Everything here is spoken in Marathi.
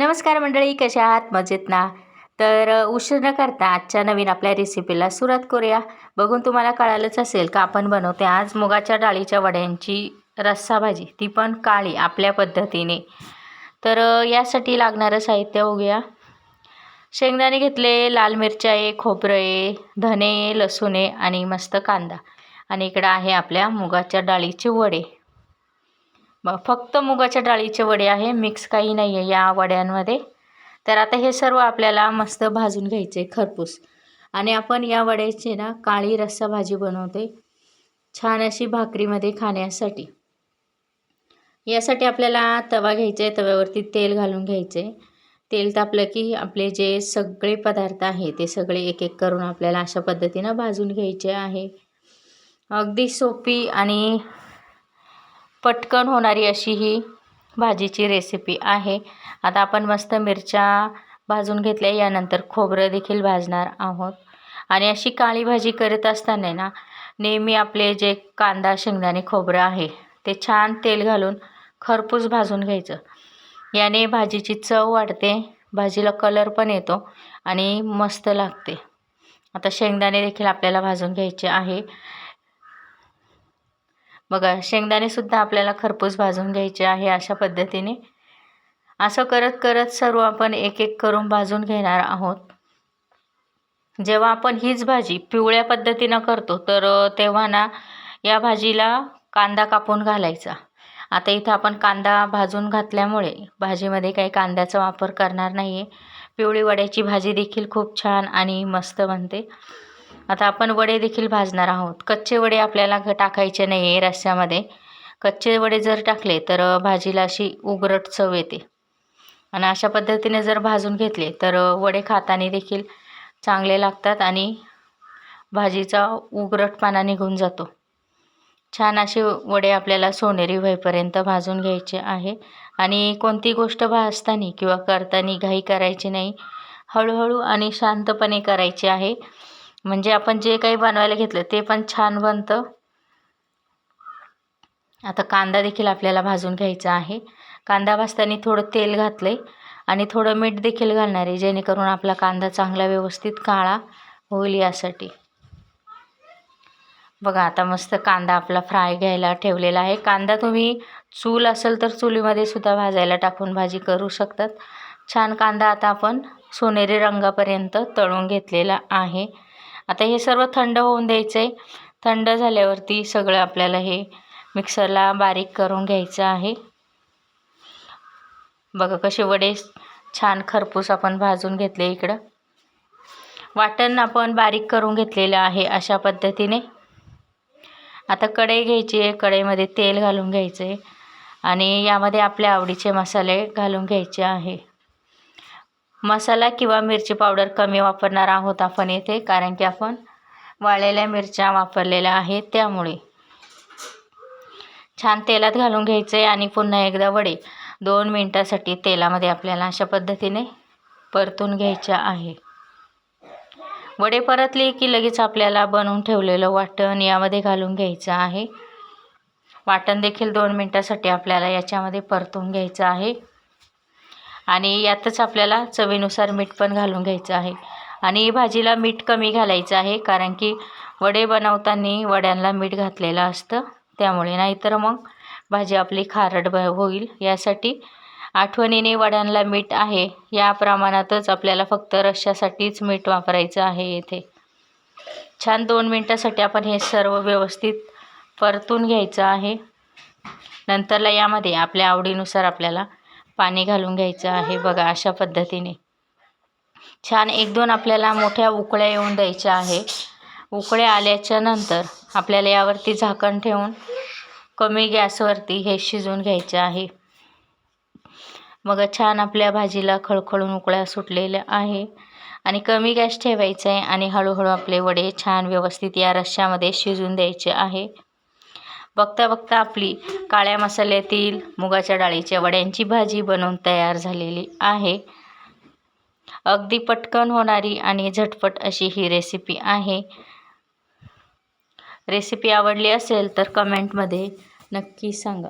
नमस्कार मंडळी कशा आहात? मजेत ना? तर उशीर न करता आजच्या नवीन आपल्या रेसिपीला सुरुवात करूया. बघून तुम्हाला कळालंच असेल का आपण बनवते आज मुगाच्या डाळीच्या वड्यांची रस्सा भाजी. ती पण काळी आपल्या पद्धतीने. तर यासाठी लागणारं साहित्य बघूया. शेंगदाणे घेतले लाल मिरच्या आहे खोबरं आहे धने लसूण आहे आणि मस्त कांदा. आणि इकडं आहे आपल्या मुगाच्या डाळीचे वडे. मग फक्त मुगाच्या डाळीचे वडे आहे मिक्स काही नाही आहे या वड्यांमध्ये. तर आता हे सर्व आपल्याला मस्त भाजून घ्यायचे खरपूस. आणि आपण या वड्याची ना काळी रस्सा भाजी बनवते छान अशी भाकरीमध्ये खाण्यासाठी. यासाठी आपल्याला तवा घ्यायचा आहे तव्यावरती तेल घालून घ्यायचे. तेल तापलं की आपले जे सगळे पदार्थ आहे ते सगळे एक एक करून आपल्याला अशा पद्धतीनं भाजून घ्यायचे आहे. अगदी सोपी आणि पटकन होणारी अशी ही भाजीची रेसिपी आहे. आता आपण मस्त मिरच्या भाजून घेतल्या यानंतर खोबरं देखील भाजणार आहोत. आणि अशी काळी भाजी करत असताना ना नेहमी आपले जे कांदा शेंगदाणे खोबरं आहे ते छान तेल घालून खरपूस भाजून घ्यायचं. याने भाजीची चव वाढते भाजीला कलर पण येतो आणि मस्त लागते. आता शेंगदाणे देखील आपल्याला भाजून घ्यायचे आहे. बघा शेंगदाणेसुद्धा आपल्याला खरपूस भाजून घ्यायचे आहे अशा पद्धतीने. असं करत करत सर्व आपण एक एक करून भाजून घेणार आहोत. जेव्हा आपण हीच भाजी पिवळ्या पद्धतीनं करतो तर तेव्हा ना या भाजीला कांदा कापून घालायचा. आता इथं आपण कांदा भाजून घातल्यामुळे भाजीमध्ये काही कांद्याचा वापर करणार नाही आहे पिवळी वड्याची भाजी देखील खूप छान आणि मस्त बनते. आता आपण वडे देखील भाजणार आहोत. कच्चे वडे आपल्याला घ टाकायचे नाही आहे रस्स्यामध्ये कच्चे वडे जर टाकले तर भाजीला अशी उगरट चव येते. आणि अशा पद्धतीने जर भाजून घेतले तर वडे खाताना देखील चांगले लागतात आणि भाजीचा उगरटपणा निघून जातो. छान असे वडे आपल्याला सोनेरी होईपर्यंत भाजून घ्यायचे आहे. आणि कोणती गोष्ट भाजताना किंवा करताना घाई करायची नाही. हळूहळू आणि शांतपणे करायची आहे. म्हणजे आपण जे काही बनवायला घेतलं ते पण छान बनतं. आता कांदा देखील आपल्याला भाजून घ्यायचा आहे. कांदा भाजताना थोडं तेल घातलं आहे आणि थोडं मीठ देखील घालणार आहे जेणेकरून आपला कांदा चांगला व्यवस्थित काळा होईल यासाठी. बघा आता मस्त कांदा आपला फ्राय घ्यायला ठेवलेला आहे. कांदा तुम्ही चूल असेल तर चुलीमध्ये सुद्धा भाजायला टाकून भाजी करू शकतात. छान कांदा आता आपण सोनेरी रंगापर्यंत तळून घेतलेला आहे. आता हे सर्व थंड होऊन द्यायचं आहे थंड झाल्यावरती सगळं आपल्याला हे मिक्सरला बारीक करून घ्यायचं आहे. बघा कसे वडे छान खरपूस आपण भाजून घेतले इकडं. वाटण आपण बारीक करून घेतलेलं आहे अशा पद्धतीने. आता कढई घ्यायची आहे कढईमध्ये तेल घालून घ्यायचं आहे आणि यामध्ये आपल्या आवडीचे मसाले घालून घ्यायचे आहे. मसाला किंवा मिरची पावडर कमी वापरणार आहोत आपण येथे कारण की आपण वाळलेल्या मिरच्या वापरलेल्या आहेत त्यामुळे. छान तेलात घालून घ्यायचं आहे आणि पुन्हा एकदा वडे दोन मिनटासाठी तेलामध्ये आपल्याला अशा पद्धतीने परतून घ्यायच्या आहे. वडे परतले की लगेच आपल्याला बनवून ठेवलेलं वाटण यामध्ये घालून घ्यायचं आहे. वाटण देखील दोन मिनटासाठी आपल्याला याच्यामध्ये परतून घ्यायचं आहे. आणि यातच आपल्याला चवीनुसार मीठ पण घालून घ्यायचं आहे. आणि भाजीला मीठ कमी घालायचं आहे कारण की वडे बनवताना वड्यांना मीठ घातलेलं असतं. त्यामुळे नाहीतर मग भाजी आपली खारट ब होईल. यासाठी आठवणीने वड्यांना मीठ आहे. या प्रमाणातच आपल्याला फक्त रश्श्यासाठीच मीठ वापरायचं आहे येथे. छान दोन मिनटासाठी आपण हे सर्व व्यवस्थित परतून घ्यायचं आहे. नंतरला यामध्ये आपल्या आवडीनुसार आपल्याला पाणी घालून घ्यायचं आहे बघा अशा पद्धतीने. छान एक दोन आपल्याला मोठ्या उकळ्या येऊन द्यायच्या आहे. उकळ्या आल्याच्यानंतर आपल्याला यावरती झाकण ठेवून कमी गॅसवरती हे शिजवून घ्यायचे आहे. मग छान आपल्या भाजीला खळखळून उकळ्या सुटलेल्या आहे. आणि कमी गॅस ठेवायचा आहे आणि हळूहळू आपले वडे छान व्यवस्थित या रश्श्यामध्ये शिजून द्यायचे आहे. बघता बघता आपली काळ्या मसाल्यातील मुगाच्या डाळीच्या वड्यांची भाजी बनवून तयार झालेली आहे. अगदी पटकन होणारी आणि झटपट अशी ही रेसिपी आहे. रेसिपी आवडली असेल तर कमेंटमध्ये नक्की सांगा.